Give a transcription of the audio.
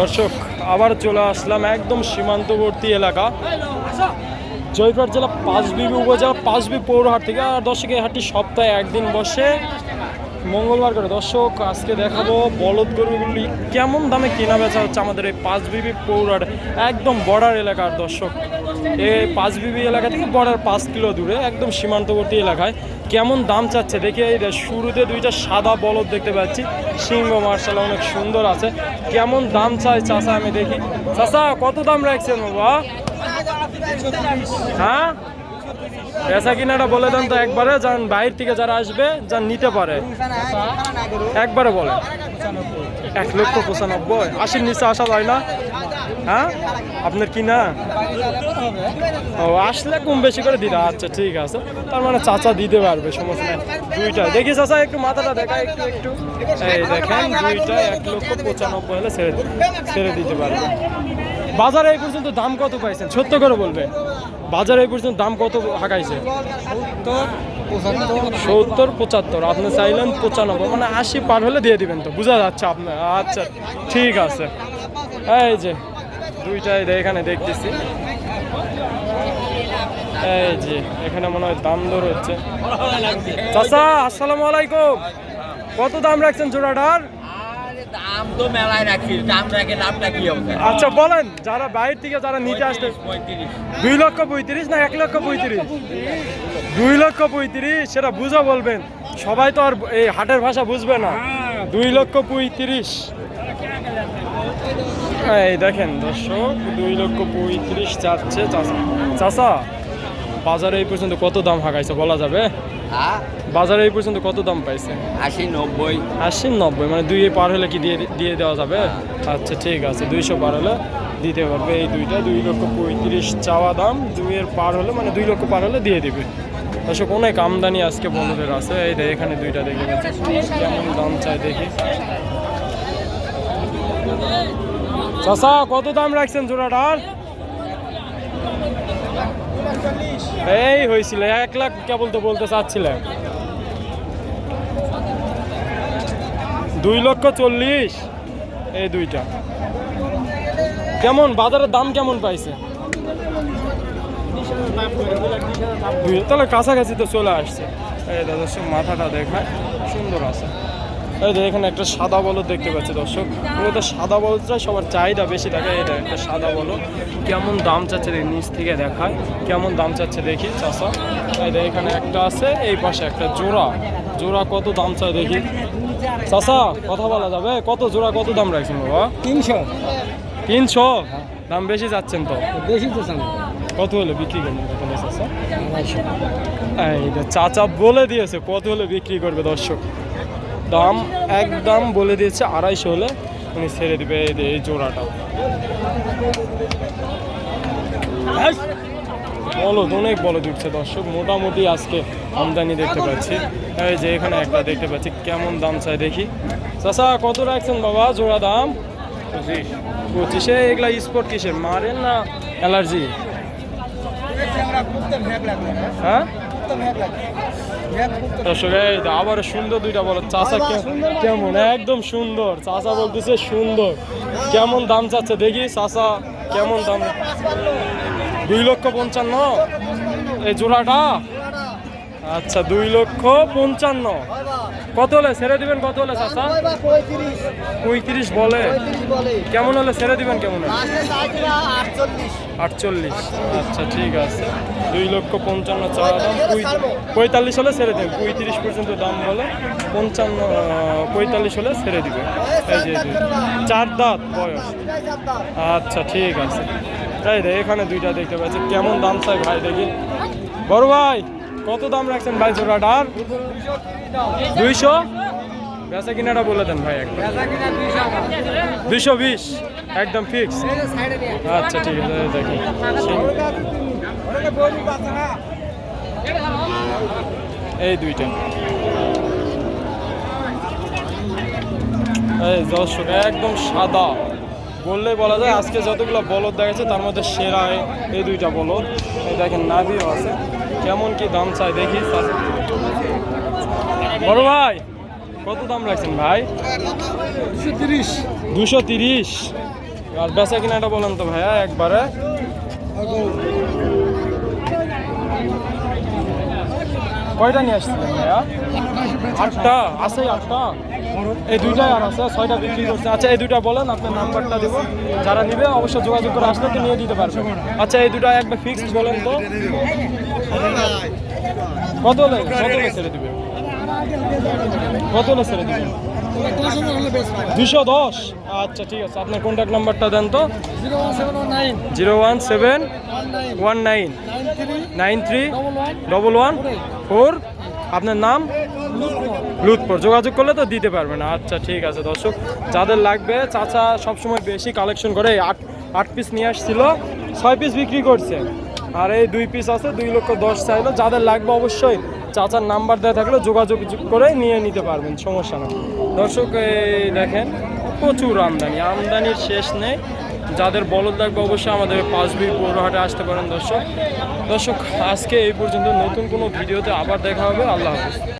দর্শক, আবার চলে আসলাম একদম সীমান্তবর্তী এলাকা। জয়পুর জেলা পাঁচবি উপজেলা, পাঁচবি পৌরহাট থেকে। আর দর্শক, এই হাটটি সপ্তাহে একদিন বসে মঙ্গলবার করে। দর্শক, আজকে দেখাবো বলদ গরুগুলি কেমন দামে কেনা বেচা হচ্ছে আমাদের এই পাঁচবিবি পৌরার একদম বর্ডার এলাকার দর্শক। এই পাঁচবিবি এলাকা থেকে বর্ডার পাঁচ কিলো দূরে, একদম সীমান্তবর্তী এলাকায়। কেমন দাম চাচ্ছে দেখি এই শুরুতে দুইটা সাদা বলদ দেখতে পাচ্ছি। সিংহ মার্শাল অনেক সুন্দর আছে। কেমন দাম চাই চাষা আমি দেখি। চাষা কত দাম রাখছেন বাবা? হ্যাঁ? পেশা কিনাটা বলে দেন তো একবারে, যান বাইরে থেকে যারা আসবে, যান নিতে পারে। একবারে বলে। এক লক্ষ পঁচানব্বই। আশির নিচে আসা যায় না। হ্যাঁ? আপনার কি না? ও, আসলে কম বেশি করে দিতে আচ্ছা ঠিক আছে। তার মানে চাচা দিতে পারবে, সমস্যা নেই। দুইটা। দেখি চাচা, একটু মাথাটা দেখা একটু একটু। এই দেখেন, দুইটা, এক লক্ষ পঁচানব্বই হলে ছেড়ে ছেড়ে দিতে পারবে। বাজারে এই পর্যন্ত দাম কত পাইছেন? সত্য করে বলবে বাজারে পর্যন্ত দাম কত হাঁকাইছে? সত্তর পঁচাত্তর। আপনি চাইলেন পঁচানব্বই মানে আশি পার হলে দিয়ে দিবেন তো। বোঝা যাচ্ছে আপনার আচ্ছা ঠিক আছে। এই যে দুইটাই এখানে দেখতেছি। এই যে এখানে মনে হয় দাম দর হচ্ছে। চাচা আসসালামু আলাইকুম। কত দাম রাখছেন জোড়াটার? দাম তো মেলায় রাখি দাম রাখে লাভটা কি হবে? আচ্ছা বলেন যারা বাইরে থেকে যারা নিতে আসতে দুই লক্ষ পঁয়ত্রিশ না এক লক্ষ পঁয়ত্রিশ? দুই লক্ষ পঁয়ত্রিশ সেটা বুঝা বলবেন। সবাই তো আর এই হাটের ভাষা বুঝবে না। দুই লক্ষ পঁয়ত্রিশ। এই দেখেন দর্শক দুই লক্ষ পঁয়ত্রিশ চাচ্ছে চাচা। চাচা বাজারে এই পর্যন্ত কত দাম হাঁকাইছে বলা যাবে? বাজারে এই পর্যন্ত কত দাম পাইছে? আশি নব্বই। আশি নব্বই মানে দুই পার হলে কি দিয়ে দিয়ে দেওয়া যাবে? আচ্ছা ঠিক আছে দুইশো পার হলে দিতে পারবে এই দুইটা দুই লক্ষ পঁয়ত্রিশ চাওয়া দাম দুইয়ের পার হলে মানে দুই লক্ষ পার হলে দিয়ে দিবে। দর্শক অনেক আমদানি আজকে বন্ধুদের আছে এই দেখ এখানে দুইটা দেখে কেমন দাম চাই দেখি। চাষা কত দাম রাখছেন জোড়াটার? এই হয়েছিল, এক লাখ কেবল তো বলতে চাচ্ছিলেন দুই লক্ষ চল্লিশ, এই দুইটা। কেমন, বাজারের দাম কেমন পাইছে? তাহলে কাছাকাছি তো চলে আসছে। এই দাদা দর্শক, মাথাটা দেখায় সুন্দর আছে। এখানে একটা সাদা বলদ দেখতে পাচ্ছি দর্শক। মূলত সাদা বলদটা সবার চাহিদা বেশি থাকে এটা একটা সাদা বলদ। কেমন দাম চাচ্ছে দেখি নিচ থেকে দেখায়। কেমন দাম চাচ্ছে দেখি চাষা এখানে একটা আছে এই পাশে একটা জোড়া। জোড়া কত দাম চায় দেখি। চাষা কথা বলা যাবে? কত জোড়া কত দাম রাখছেন বাবা? তিনশো। তিনশো? দাম বেশি যাচ্ছেন তো? বেশি তো কত হলে বিক্রি করবেন কত চাচা? এইটা চাচা বলে দিয়েছে কত হলে বিক্রি করবে দর্শক? দাম একদম বলে দিয়েছে আড়াইশো হলে। উনি ছেড়ে দিবে এই জোড়াটা বলদ অনেক বলদ উঠছে দর্শক। মোটামুটি আজকে আমদানি দেখতে পাচ্ছি। এই যে এখানে একটা দেখতে পাচ্ছি কেমন দাম চাই দেখি। চাচা কত রাখছেন বাবা জোড়া দাম? পঁচিশ। পঁচিশে? এগুলা স্পট কিসের? মারেন না অ্যালার্জি? হ্যাঁ? দর্শক আবার সুন্দর দুইটা বলো। কে- কেমন? একদম সুন্দর। চাচা বলতেছে সুন্দর। কেমন দাম চাচ্ছে দেখি, চাচা কেমন দাম? দুই লক্ষ পঞ্চান্ন। এই জোড়াটা? আচ্ছা দুই লক্ষ পঞ্চান্ন। কত হলে? ছেড়ে দিবেন কত হলে, চাচা? পঁয়ত্রিশ বলে। কেমন হলে ছেড়ে দিবেন, কেমন হলে? আটচল্লিশ। আচ্ছা ঠিক আছে। দুই লক্ষ পঞ্চান্ন চাওয়া দাম। পঁয়- পঁয়তাল্লিশ হলে ছেড়ে দেবে। পঁয়ত্রিশ পর্যন্ত দাম বলে পঞ্চান্ন পঁয়তাল্লিশ হলে ছেড়ে দিবে। এই যে চার দাঁত বয়স। আচ্ছা ঠিক আছে। তাই রে এখানে দুইটা দেখতে পাচ্ছি। কেমন দাম চাই ভাই, দেখি। বড় ভাই, কত দাম রাখছেন ভাই জোড়াটার? দুইশো? বেচা কিনাটা বলে দেন ভাই একবার। দুইশো বিশ, একদম ফিক্স আচ্ছা ঠিক আছে দেখি এই দুইটা। এই দর্শক, একদম সাদা। বললে বলা যায়, আজকে যতগুলো বলদ দেখাচ্ছে, তার মধ্যে সেরা এই- এই দুইটা বলদ। এই দেখেন, নাভিও আছে। কেমন কি দাম চাই দেখি বড় ভাই! কত দাম রাখছেন ভাই? দুশো তিরিশ। দুশো তিরিশ। আর বেচা কিনাটা বলেন তো ভাইয়া একবারে। কয়টা নিয়ে আসছিলেন ভাইয়া? আটটা। আছে আটটা? এই দুইটাই আর আছে ছয়টা বিক্রি করছে। আচ্ছা এই দুইটা বলেন আপনার নাম্বারটা দেবো। যারা নিবে অবশ্যই যোগাযোগ করে আসলে তো নিয়ে দিতে পারবে। আচ্ছা এই দুটা একবার ফিক্সড বলেন তো। কত কত ছেড়ে দিবে? কত হলে ছেড়ে দুশো দশ? আচ্ছা ঠিক আছে। আপনার কন্ট্যাক্ট নাম্বারটা দেন তো। Zero one seven one nine nine three double one four. আপনার নাম? লুৎপুর যোগাযোগ করলে তো দিতে পারবেন। আচ্ছা ঠিক আছে, দর্শক। যাদের লাগবে, চাচা সবসময় বেশি কালেকশন করে। আট আট পিস নিয়ে আসছিল। ছয় পিস বিক্রি করছে। আর এই দুই পিস আছে, দুই লক্ষ দশ চাইলো। যাদের লাগবে অবশ্যই চাচার নাম্বার দেওয়া থাকলে যোগাযোগ করে নিয়ে নিতে পারবেন, সমস্যা না। দর্শক দেখেন, প্রচুর আমদানি। আমদানির শেষ নেই। যাদের বলদ লাগবে অবশ্যই আমাদের পাঁচবির পৌরহাটে আসতে পারেন দর্শক। দর্শক, আজকে এই পর্যন্ত নতুন কোনো ভিডিওতে আবার দেখা হবে। আল্লাহ হাফিজ।